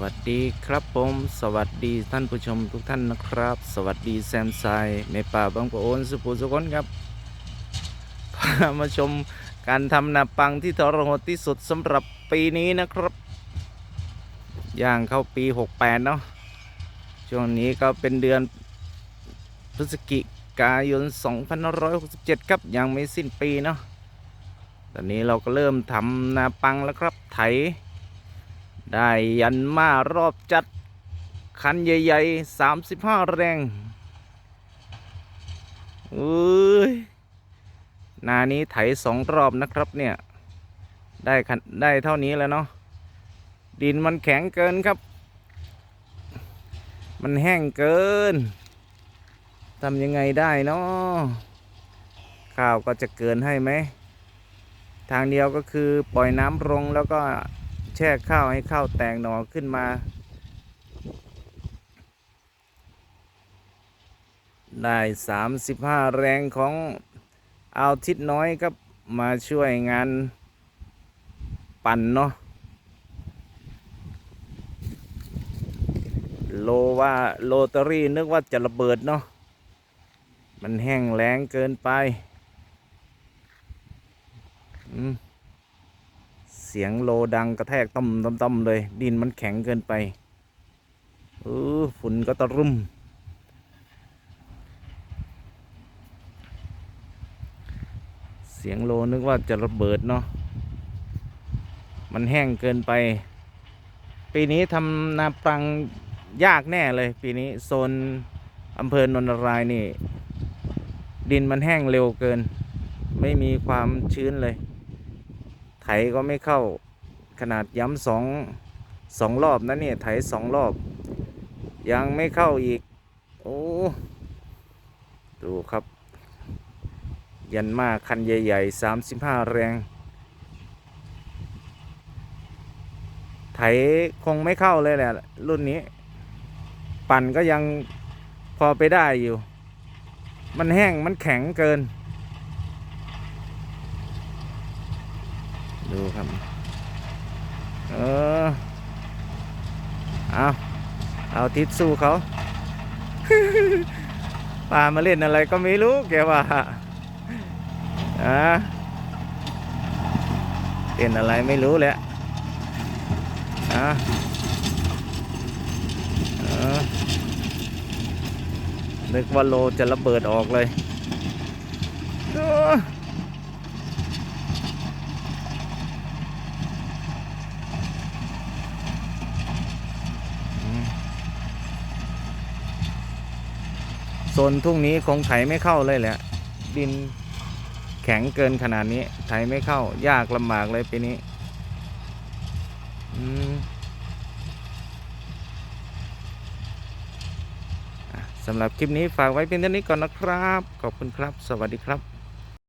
วัสดีครับผม สวัสดีท่านผู้ชมทุกท่านนะครับ สวัสดีแซมไซเมป่าบางปะโอนสุภูสุกนครับพามาชมการทำนาปังที่ทรหดที่สุดสำหรับปีนี้นะครับย่างเข้าปี 68 เนาะช่วงนี้ก็เป็นเดือนพฤศจิกายน 2567 ครับ ยังไม่สิ้นปีเนาะตอนนี้เราก็เริ่มทำนาปังแล้วครับไถ ได้ยันมารอบจัด คันใหญ่ๆ 35 แรงอุ้ยนานี้ไถสองรอบนะครับเนี่ย ได้คันได้เท่านี้แล้วเนาะดินมันแข็งเกินครับ มันแห้งเกินทำยังไงได้เนาะข้าวก็จะเกินให้ไหม ทางเดียวก็คือปล่อยน้ำลงแล้วก็ แช่ข้าวให้ข้าวแตกหนอขึ้นมา ได้สามสิบห้าแรงของเอาทิศน้อยครับ มาช่วยงานปั่นเนาะโลว่าโลตอรี่นึกว่าจะระเบิดเนาะมันแห้งแล้งเกินไป อืม เสียงโลดังกระแทกต้มต้มต้มเลย ดินมันแข็งเกินไปเออฝุ่นก็ตะรุ่ม เสียงโลนึกว่าจะระเบิดเนาะมันแห้งเกินไป ปีนี้ทำนาปรังยากแน่เลย ปีนี้โซนอำเภอนนทรายนี่ ดินมันแห้งเร็วเกิน ไม่มีความชื้นเลย ไถก็ไม่เข้าขนาดย้ำสองสองรอบนะเนี่ยไถสองรอบ ยังไม่เข้าอีก โอ้ดูครับ ยันมาคันใหญ่ๆสามสิบห้าแรง ไถคงไม่เข้าเลยแหละ รุ่นนี้ ปั่นก็ยังพอไปได้อยู่ มันแห้งมันแข็งเกิน ดูครับ เออ เอาเอาทิศสู้เขาปามาเล่นอะไรก็ไม่รู้แกว่าอะเล่นอะไรไม่รู้แหละอะเออนึกว่าโลจะระเบิดออกเลย โซนทุ่งนี้คงไถไม่เข้าเลยแหละ ดินแข็งเกินขนาดนี้ไถไม่เข้า ยากลำบากเลยปีนี้สำหรับคลิปนี้ฝากไว้เพียงเท่านี้ก่อนนะครับ ขอบคุณครับ สวัสดีครับ